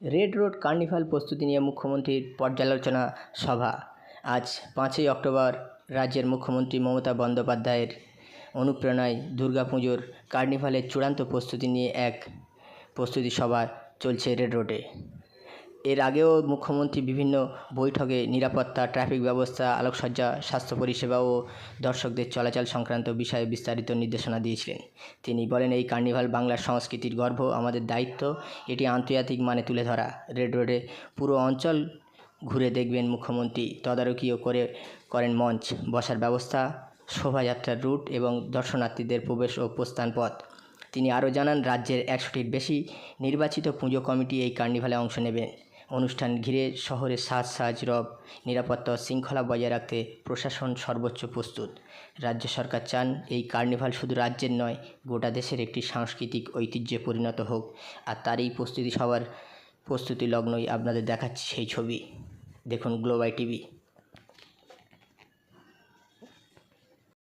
Red road carnival প্রস্তুতি নিয়ে মুখ্যমন্ত্রীর পর্যালোচনা সভা। আজ পাঁচই অক্টোবর রাজ্যের মুখ্যমন্ত্রী মমতা বন্দ্যোপাধ্যায়ের অনুপ্রেরণায় দুর্গা পুজোর কার্নিভালের চূড়ান্ত প্রস্তুতি নিয়ে এক প্রস্তুতি সভা চলছে রেড রোডে। এর আগেও মুখ্যমন্ত্রী বিভিন্ন বৈঠকে নিরাপত্তা, ট্রাফিক ব্যবস্থা, আলোকসজ্জা, স্বাস্থ্য পরিষেবা ও দর্শকদের চলাচল সংক্রান্ত বিষয়ে বিস্তারিত নির্দেশনা দিয়েছিলেন। তিনি বলেন, এই কার্নিভাল বাংলার সংস্কৃতির গর্ব, আমাদের দায়িত্ব, এটি আন্তর্জাতিক মানে তুলে ধরা। রেড রোডে পুরো অঞ্চল ঘুরে দেখবেন মুখ্যমন্ত্রী। তদারকিও করে, করেন মঞ্চ। বসার ব্যবস্থা, শোভাযাত্রার রুট এবং দর্শনার্থীদের প্রবেশ ও প্রস্থান পথ। তিনি আরও জানান, রাজ্যের একশোটির বেশি নির্বাচিত পুজো কমিটি এই কার্নিভালে অংশ নেবেন। অনুষ্ঠান ঘিরে শহরে সাজ সাজ রব, নিরাপত্তা শৃঙ্খলা বজায় রাখতে প্রশাসন সর্বোচ্চ প্রস্তুত। রাজ্য সরকার চান এই কার্নিভাল শুধু রাজ্যের নয়, গোটা দেশের একটি সাংস্কৃতিক ঐতিহ্যে পরিণত হোক। আর তার এই প্রস্তুতি সবার প্রস্তুতি লগ্নই আপনাদের দেখাচ্ছি সেই ছবি। দেখুন গ্লোবাই টিভি।